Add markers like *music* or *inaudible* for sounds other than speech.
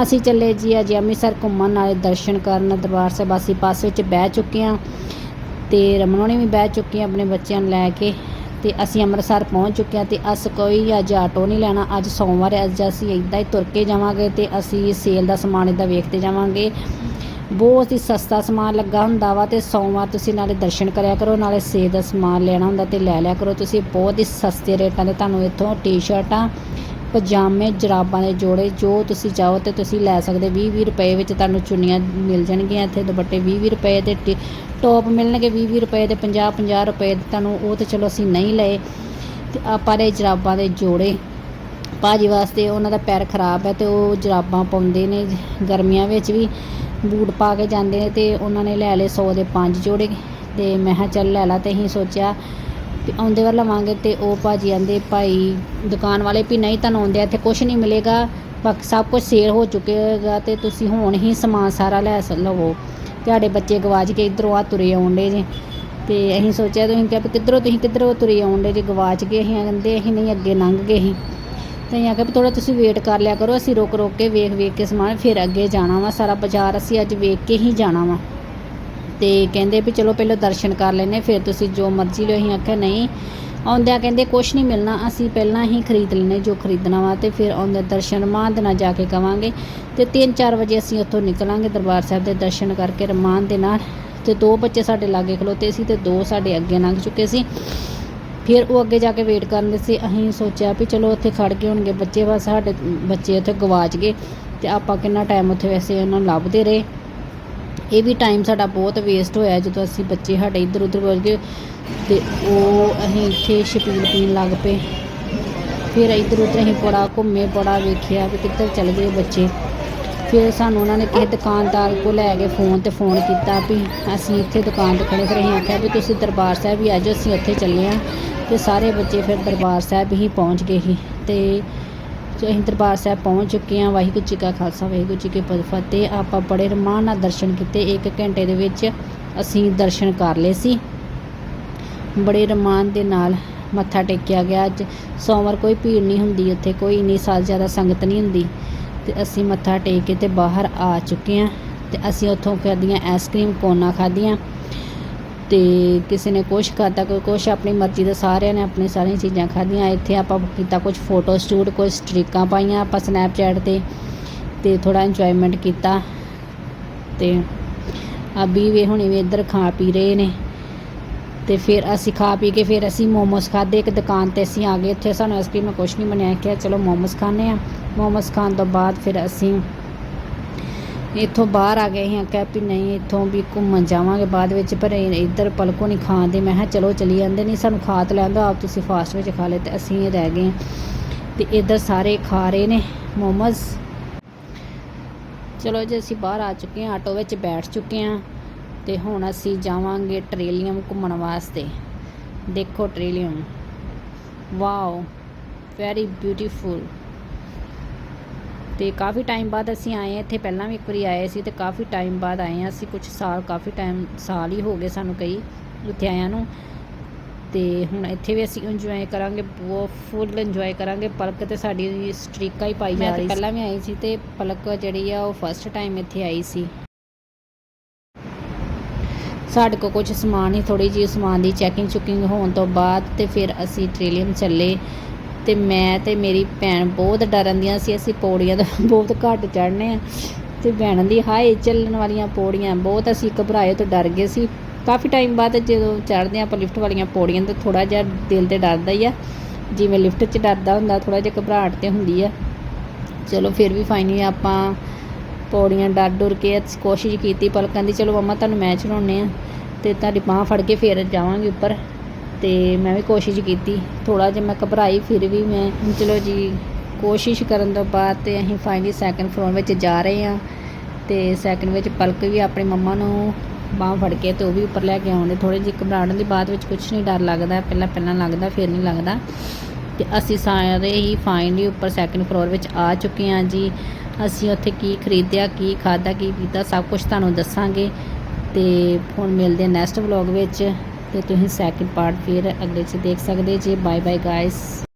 ਅਸੀਂ ਚੱਲੇ ਜੀ, ਅੱਜ ਅੰਮ੍ਰਿਤਸਰ ਘੁੰਮਣ, ਨਾਲੇ ਦਰਸ਼ਨ ਕਰਨ, ਦਰਬਾਰ ਸਾਹਿਬ ਅਸੀਂ ਪਾਸ ਵਿੱਚ ਬਹਿ ਚੁੱਕੇ ਹਾਂ ਤੇ ਰਮਨ ਹੋਣੀ ਵੀ ਬਹਿ ਚੁੱਕੇ ਹਾਂ ਆਪਣੇ ਬੱਚਿਆਂ ਨੂੰ ਲੈ ਕੇ ਤੇ ਅਸੀਂ ਅੰਮ੍ਰਿਤਸਰ ਪਹੁੰਚ ਚੁੱਕੇ ਹਾਂ ਤੇ ਅਸ ਕੋਈ ਅੱਜ ਆਟੋ ਨਹੀਂ ਲੈਣਾ, ਅੱਜ ਸੋਮਵਾਰ ਹੈ, ਅੱਜ ਅਸੀਂ ਇੱਦਾਂ ਹੀ ਤੁਰ ਕੇ ਜਾਵਾਂਗੇ ਤੇ ਅਸੀਂ ਸੇਲ ਦਾ ਸਮਾਨ ਇੱਦਾਂ ਵੇਖਦੇ ਜਾਵਾਂਗੇ। ਬਹੁਤ ਹੀ ਸਸਤਾ ਸਮਾਨ ਲੱਗਾ ਹੁੰਦਾ ਵਾ ਤੇ ਸੋਮਵਾਰ ਤੁਸੀਂ ਨਾਲੇ ਦਰਸ਼ਨ ਕਰਿਆ ਕਰੋ, ਨਾਲੇ ਸੇਲ ਦਾ ਸਮਾਨ ਲੈਣਾ ਹੁੰਦਾ ਤੇ ਲੈ ਲਿਆ ਕਰੋ। ਤੁਸੀਂ ਬਹੁਤ ਹੀ ਸਸਤੇ ਰੇਟਾਂ ਦੇ ਤੁਹਾਨੂੰ ਇੱਥੋਂ ਟੀ-ਸ਼ਰਟਾਂ ਪਜਾਮੇ, ਜਰਾਬਾਂ ਦੇ ਜੋੜੇ ਜੋ ਤੁਸੀਂ ਚਾਹੋ ਤੇ ਤੁਸੀਂ ਲੈ ਸਕਦੇ। 20 20 ਰੁਪਏ ਵਿੱਚ ਤੁਹਾਨੂੰ ਚੁੰਨੀਆਂ ਮਿਲ ਜਾਣਗੀਆਂ ਇੱਥੇ, ਦੁਪੱਟੇ 20 20 ਰੁਪਏ ਦੇ, ਟੀ- ਟੌਪ ਮਿਲਣਗੇ 20 20 ਰੁਪਏ ਦੇ 50 50 ਰੁਪਏ ਦੇ। ਤੁਹਾਨੂੰ ਉਹ ਤੇ ਚਲੋ ਅਸੀਂ ਨਹੀਂ ਲਏ। ਤੇ ਆਪਾਂ ਦੇ ਜਰਾਬਾਂ ਦੇ ਜੋੜੇ। ਭਾਜੀ ਵਾਸਤੇ ਉਹਨਾਂ ਦਾ ਪੈਰ ਖਰਾਬ ਹੈ ਤੇ ਉਹ ਜਰਾਬਾਂ ਪਾਉਂਦੇ ਨੇ, ਗਰਮੀਆਂ ਵਿੱਚ ਵੀ ਬੂਟ ਪਾ ਕੇ ਜਾਂਦੇ ਨੇ ਤੇ ਉਹਨਾਂ ਨੇ ਲੈ ਲਏ 100 ਦੇ ਪੰਜ ਜੋੜੇ। ਤੇ ਮੈਂ ਕਿਹਾ ਚੱਲ ਲੈ ਲਾ, ਤੇ ਅਸੀਂ ਸੋਚਿਆ ਵੀ ਆਉਂਦੇ ਵਾਰ ਲਵਾਂਗੇ ਤੇ ਉਹ ਭਾਜੀ ਆਂਦੇ, ਭਾਈ, ਦੁਕਾਨ ਵਾਲੇ ਵੀ ਨਹੀਂ ਤੁਹਾਨੂੰ ਆਉਂਦੇ, ਇੱਥੇ ਕੁਝ ਨਹੀਂ ਮਿਲੇਗਾ। ਬਾਕੀ ਸਭ ਕੁਝ ਸੇਲ ਹੋ ਚੁੱਕੇਗਾ ਤੇ ਤੁਸੀਂ ਹੁਣ ਹੀ ਸਮਾਨ ਸਾਰਾ ਲੈ ਲਵੋ। ਤੁਹਾਡੇ ਬੱਚੇ ਗਵਾਚ ਕੇ ਇਧਰੋਂ ਆ ਤੁਰੇ ਆਉਂਦੇ ਜੇ। ਤੇ ਅਸੀਂ ਸੋਚਿਆ ਤੁਸੀਂ ਕਿਹਾ ਵੀ ਕਿੱਧਰੋਂ, ਤੁਸੀਂ ਕਿੱਧਰੋਂ ਤੁਰੇ ਆਉਂਦੇ ਜੇ, ਗਵਾਚ ਗਏ ਅਸੀਂ। ਕਹਿੰਦੇ ਅਸੀਂ ਨਹੀਂ ਅੱਗੇ ਲੰਘ ਗਏ ਅਸੀਂ। ਤੇ ਅਸੀਂ ਆਖਿਆ ਵੀ ਥੋੜਾ ਤੁਸੀਂ ਵੇਟ ਕਰ ਲਿਆ ਕਰੋ, ਅਸੀਂ ਰੁਕ ਰੁਕ ਕੇ ਵੇਖ ਵੇਖ ਕੇ ਸਮਾਨ, ਫਿਰ ਅੱਗੇ ਜਾਣਾ ਵਾ। ਸਾਰਾ ਬਾਜ਼ਾਰ ਅਸੀਂ ਅੱਜ ਵੇਖ ਕੇ ਹੀ ਜਾਣਾ ਵਾ। ਤੇ ਕਹਿੰਦੇ ਵੀ ਚਲੋ ਪਹਿਲਾਂ ਦਰਸ਼ਨ ਕਰ ਲੈਨੇ ਫਿਰ ਤੁਸੀਂ ਜੋ ਮਰਜ਼ੀ ਲਿਓ। ਅਸੀਂ ਆਖਿਆ, ਨਹੀਂ। ਆਉਂਦਿਆਂ ਕਹਿੰਦੇ, ਕੁਛ ਨਹੀਂ ਮਿਲਣਾ, ਅਸੀਂ ਪਹਿਲਾਂ ਹੀ ਖਰੀਦ ਲੈਨੇ ਜੋ ਖਰੀਦਣਾ ਵਾ ਤੇ ਫਿਰ ਆਉਂਦੇ ਦਰਸ਼ਨ ਮਾਨ ਦੇ ਨਾਲ ਜਾ ਕੇ ਕਵਾਂਗੇ ਤੇ 3-4 ਵਜੇ ਅਸੀਂ ਉੱਥੋਂ ਨਿਕਲਾਂਗੇ ਦਰਬਾਰ ਸਾਹਿਬ ਦੇ ਦਰਸ਼ਨ ਕਰਕੇ ਰਮਾਨ ਦੇ ਨਾਲ ਤੇ ਦੋ ਬੱਚੇ ਸਾਡੇ ਲਾਗੇ ਖਲੋਤੇ ਸੀ ਤੇ ਦੋ ਸਾਡੇ ਅੱਗੇ ਲੰਘ ਚੁੱਕੇ ਸੀ। ਫਿਰ ਉਹ ਅੱਗੇ ਜਾ ਕੇ ਵੇਟ ਕਰਦੇ ਸੀ। ਅਸੀਂ ਸੋਚਿਆ ਵੀ ਚਲੋ ਉੱਥੇ ਖੜ ਕੇ ਹੋਣਗੇ ਬੱਚੇ, ਬਸ ਸਾਡੇ ਬੱਚੇ ਉੱਥੇ ਗਵਾਚ ਗਏ ਤੇ ਆਪਾਂ ਕਿੰਨਾ ਟਾਈਮ ਉੱਥੇ ਵੈਸੇ ਉਹਨਾਂ ਨੂੰ ਲੱਭਦੇ ਰਹੇ। ਇਹ ਵੀ ਟਾਈਮ ਸਾਡਾ ਬਹੁਤ ਵੇਸਟ ਹੋਇਆ ਜਦੋਂ ਅਸੀਂ ਬੱਚੇ ਸਾਡੇ ਇੱਧਰ ਉੱਧਰ ਵੱਲ ਗਏ ਤੇ ਉਹ ਅਸੀਂ ਇੱਥੇ ਛਪੀਲ ਪੀਣ ਲੱਗ ਪਏ। ਫਿਰ ਇੱਧਰ ਉੱਧਰ ਅਸੀਂ ਬੜਾ ਘੁੰਮੇ, ਬੜਾ ਵੇਖਿਆ ਵੀ ਕਿੱਧਰ ਚਲ ਗਏ ਬੱਚੇ। ਫਿਰ ਸਾਨੂੰ ਉਹਨਾਂ ਨੇ ਕਿਸੇ ਦੁਕਾਨਦਾਰ ਕੋਲ ਲੈ ਕੇ ਫੋਨ ਤੇ ਫੋਨ ਕੀਤਾ ਵੀ ਅਸੀਂ ਇੱਥੇ ਦੁਕਾਨ ਤੇ ਖੜੇ। ਫਿਰ ਅਸੀਂ ਆਖਿਆ ਵੀ ਤੁਸੀਂ ਦਰਬਾਰ ਸਾਹਿਬ ਵੀ ਆ ਜਾਓ, ਅਸੀਂ ਉੱਥੇ ਚੱਲੇ ਹਾਂ। ਤੇ ਸਾਰੇ ਬੱਚੇ ਫਿਰ ਦਰਬਾਰ ਸਾਹਿਬ ਹੀ ਪਹੁੰਚ ਗਏ ਸੀ। ਤੇ ਅਸੀਂ ਦਰਬਾਰ ਸਾਹਿਬ ਪਹੁੰਚ ਚੁੱਕੇ ਹਾਂ, ਵਾਹਿਗੁਰੂ ਜੀ ਕਾ ਖਾਲਸਾ, ਵਾਹਿਗੁਰੂ ਜੀ ਕੀ ਪ- ਫਤਿਹ ਆਪਾਂ ਬੜੇ ਰਮਾਨ ਨਾਲ ਦਰਸ਼ਨ ਕੀਤੇ। 1 ਘੰਟੇ ਦੇ ਵਿੱਚ ਅਸੀਂ ਦਰਸ਼ਨ ਕਰ ਲਏ ਸੀ। ਬੜੇ ਰਮਾਨ ਦੇ ਨਾਲ ਮੱਥਾ ਟੇਕਿਆ ਗਿਆ। ਅੱਜ ਸੋਮਵਾਰ ਕੋਈ ਭੀੜ ਨਹੀਂ ਹੁੰਦੀ, ਉੱਥੇ ਕੋਈ ਇੰਨੀ ਸਾਲ ਜ਼ਿਆਦਾ ਸੰਗਤ ਨਹੀਂ ਹੁੰਦੀ। ਤੇ ਅਸੀਂ ਮੱਥਾ ਟੇਕ ਕੇ ਤੇ ਬਾਹਰ ਆ ਚੁੱਕੇ ਹਾਂ। ਤੇ ਅਸੀਂ ਉੱਥੋਂ ਖਾਧੀਆਂ ਆਈਸਕ੍ਰੀਮ ਕੋਨਾ ਖਾਧੀਆਂ। ਤੇ ਕਿਸੇ ਨੇ ਕੁਛ ਖਾਤਾ ਕੋਈ ਕੁਛ ਆਪਣੀ ਮਰਜ਼ੀ ਦਾ ਸਾਰਿਆਂ ਨੇ ਆਪਣੀ ਸਾਰੀਆਂ ਚੀਜ਼ਾਂ ਖਾਧੀਆਂ। ਇੱਥੇ ਆਪਾਂ ਕੀਤਾ ਕੁਝ ਫੋਟੋ ਸ਼ੂਟ ਕੁਝ ਸਟ੍ਰਿਕਾਂ ਪਾਈਆਂ ਆਪਾਂ ਸਨੈਪਚੈਟ ਤੇ ਤੇ ਥੋੜਾ ਇੰਜੋਇਮੈਂਟ ਕੀਤਾ। ਤੇ ਅਬੀ ਵੀ ਹੁਣੇ ਵੀ ਇੱਧਰ ਖਾ ਪੀ ਰਹੇ ਨੇ। ਤੇ ਫਿਰ ਅਸੀਂ ਖਾ ਪੀ ਕੇ ਫਿਰ ਅਸੀਂ ਮੋਮੋਸ ਖਾਦੇ ਇੱਕ ਦੁਕਾਨ ਤੇ ਅਸੀਂ ਆ ਗਏ। ਇੱਥੇ ਸਾਨੂੰ ਆਈਸਕ੍ਰੀਮ ਨਾਲ ਕੁਛ ਨਹੀਂ ਬਣਿਆ। ਕਿਹਾ, ਚਲੋ ਮੋਮੋਸ ਖਾਣੇ ਆ ਮੋਮੋਸ ਖਾਣ ਤੋਂ ਬਾਅਦ ਫਿਰ ਅਸੀਂ ਇੱਥੋਂ ਬਾਹਰ ਆ ਗਏ ਅਸੀਂ ਆਖਿਆ ਵੀ ਨਹੀਂ, ਇੱਥੋਂ ਵੀ ਘੁੰਮਣ ਜਾਵਾਂਗੇ ਬਾਅਦ ਵਿੱਚ, ਪਰ ਇੱਧਰ ਪਲਕੋ ਨਹੀਂ ਖਾਣ ਮੈਂ ਕਿਹਾ ਚਲੋ ਚਲੀ ਜਾਂਦੇ ਨਹੀਂ ਸਾਨੂੰ ਖਾ ਤੇ ਲੈਂਦਾ ਆਪ ਤੁਸੀਂ ਫਾਸਟ ਵਿੱਚ ਖਾ ਲਏ ਤੇ ਅਸੀਂ ਰਹਿ ਗਏ ਤੇ ਇੱਧਰ ਸਾਰੇ ਖਾ ਰਹੇ ਨੇ, ਮੋਮਸ। ਚਲੋ ਜੀ, ਅਸੀਂ ਬਾਹਰ ਆ ਚੁੱਕੇ ਹਾਂ, ਆਟੋ ਵਿੱਚ ਬੈਠ ਚੁੱਕੇ ਹਾਂ, ਤੇ ਹੁਣ ਅਸੀਂ ਜਾਵਾਂਗੇ ਟ੍ਰੇਲੀਅਮ ਘੁੰਮਣ ਵਾਸਤੇ। ਦੇਖੋ ਟ੍ਰੇਲੀਅਮ ਵਾਓ ਵੈਰੀ ਬਿਊਟੀਫੁਲ ਤੇ ਕਾਫੀ ਟਾਈਮ ਬਾਅਦ ਅਸੀਂ ਆਏ ਇੱਥੇ ਪਹਿਲਾਂ ਵੀ ਇੱਕ ਵਾਰੀ ਆਏ ਸੀ ਤੇ ਕਾਫੀ ਟਾਈਮ ਬਾਅਦ ਆਏ ਹਾਂ। ਅਸੀਂ ਕੁਝ ਸਾਲ ਕਾਫੀ ਟਾਈਮ ਸਾਲ ਹੀ ਹੋ ਗਏ ਸਾਨੂੰ ਕਈ ਇੱਥੇ ਆਇਆਂ ਨੂੰ। ਤੇ ਹੁਣ ਇੱਥੇ ਵੀ ਅਸੀਂ ਇੰਜੋਏ ਕਰਾਂਗੇ ਬਹੁਤ ਫੁੱਲ ਇੰਜੋਏ ਕਰਾਂਗੇ। ਪਲਕ ਤੇ ਸਾਡੀ ਸਟ੍ਰੀਕਾਂ ਹੀ ਪਾਈ ਜਾ ਰਹੀ ਸੀ। ਪਹਿਲਾਂ ਵੀ ਆਈ ਸੀ ਤੇ ਪਲਕ ਜਿਹੜੀ ਆ ਉਹ ਫਸਟ ਟਾਈਮ ਇੱਥੇ ਆਈ ਸੀ। ਸਾਡੇ ਕੋਲ ਕੁਝ ਸਮਾਨ ਹੀ ਥੋੜੀ ਜਿਹੀ ਸਮਾਨ ਦੀ ਚੈਕਿੰਗ ਚੁਕਿੰਗ ਹੋਣ ਤੋਂ ਬਾਅਦ ਤੇ ਫਿਰ ਅਸੀਂ ਟ੍ਰੇਲੀਅਮ ਚੱਲੇ। ਤੇ ਮੈਂ ਤੇ ਮੇਰੀ ਭੈਣ ਬਹੁਤ ਡਰਨ ਦੀਆਂ ਸੀ, ਅਸੀਂ ਪੌੜੀਆਂ ਦਾ *laughs* ਬਹੁਤ ਘੱਟ ਚੜ੍ਹਨੇ ਆ। ਤੇ ਭੈਣ ਦੀ ਹਾਏ, ਚੱਲਣ ਵਾਲੀਆਂ ਪੌੜੀਆਂ, ਬਹੁਤ ਅਸੀਂ ਘਬਰਾਏ ਤੋਂ ਡਰ ਗਏ ਸੀ। ਕਾਫੀ ਟਾਈਮ ਬਾਅਦ ਜਦੋਂ ਚੜ੍ਹਦੇ ਹਾਂ ਆਪਾਂ ਲਿਫਟ ਵਾਲੀਆਂ ਪੌੜੀਆਂ ਤਾਂ ਥੋੜਾ ਜਿਹਾ ਦਿਲ ਤੇ ਡਰਦਾ ਹੀ ਆ। ਜਿਵੇਂ ਲਿਫਟ 'ਚ ਡਰਦਾ ਹੁੰਦਾ ਥੋੜਾ ਜਿਹਾ ਘਬਰਾਹਟ ਤੇ ਹੁੰਦੀ ਆ। ਚਲੋ ਫਿਰ ਵੀ ਫਾਈਨਲੀ ਆਪਾਂ ਪੌੜੀਆਂ ਡਰ ਡਰ ਕੇ ਕੋਸ਼ਿਸ਼ ਕੀਤੀ ਪਲਕਾਂ ਦੀ ਚਲੋ ਮੰਮਾ ਤੁਹਾਨੂੰ ਮੈਂ ਚੜਾਉਣੇ ਆ ਤੇ ਤੁਹਾਡੀ ਬਾਂਹ ਫੜ ਕੇ ਫਿਰ ਜਾਵਾਂਗੇ ਉੱਪਰ। ਤੇ ਮੈਂ ਵੀ ਕੋਸ਼ਿਸ਼ ਕੀਤੀ। ਥੋੜਾ ਜਿਹਾ ਮੈਂ ਘਬਰਾਈ, ਫਿਰ ਵੀ ਮੈਂ ਚਲੋ ਜੀ ਕੋਸ਼ਿਸ਼ ਕਰਨ ਤੋਂ ਬਾਅਦ ਤੇ ਅਸੀਂ ਫਾਈਨਲੀ ਸੈਕੰਡ ਫਲੋਰ ਵਿੱਚ ਜਾ ਰਹੇ ਹਾਂ ਤੇ ਸੈਕੰਡ ਵਿੱਚ ਪਲਕ ਵੀ ਆਪਣੀ ਮੰਮਾ ਨੂੰ ਬਾਂਹ ਫੜ ਕੇ ਤੇ ਉਹ ਵੀ ਉੱਪਰ ਲੈ ਕੇ ਆਉਂਦੇ। ਥੋੜੀ ਜਿਹੀ ਘਬਰਾਹਟ ਦੀ ਬਾਅਦ ਵਿੱਚ ਕੁਝ ਨਹੀਂ ਡਰ ਲੱਗਦਾ, ਪਹਿਲਾਂ ਪਹਿਲਾਂ ਲੱਗਦਾ, ਫਿਰ ਨਹੀਂ ਲੱਗਦਾ। ਤੇ ਅਸੀਂ ਸਾਰੇ ਹੀ ਫਾਈਨਲੀ ਉੱਪਰ ਸੈਕੰਡ ਫਲੋਰ ਵਿੱਚ ਆ ਚੁੱਕੇ ਹਾਂ ਜੀ। ਅਸੀਂ ਉੱਥੇ ਕੀ ਖਰੀਦਿਆ, ਕੀ ਖਾਦਾ ਕੀ ਪੀਤਾ, ਸਭ ਕੁਝ ਤੁਹਾਨੂੰ ਦੱਸਾਂਗੇ। ਤੇ ਹੁਣ ਮਿਲਦੇ ਨੈਕਸਟ ਵਲੌਗ ਵਿੱਚ। ਤੇ ਤੁਸੀਂ ਸੈਕਿੰਡ ਪਾਰਟ ਫਿਰ ਅਗਲੇ 'ਚ ਦੇਖ ਸਕਦੇ ਜੇ। Bye bye guys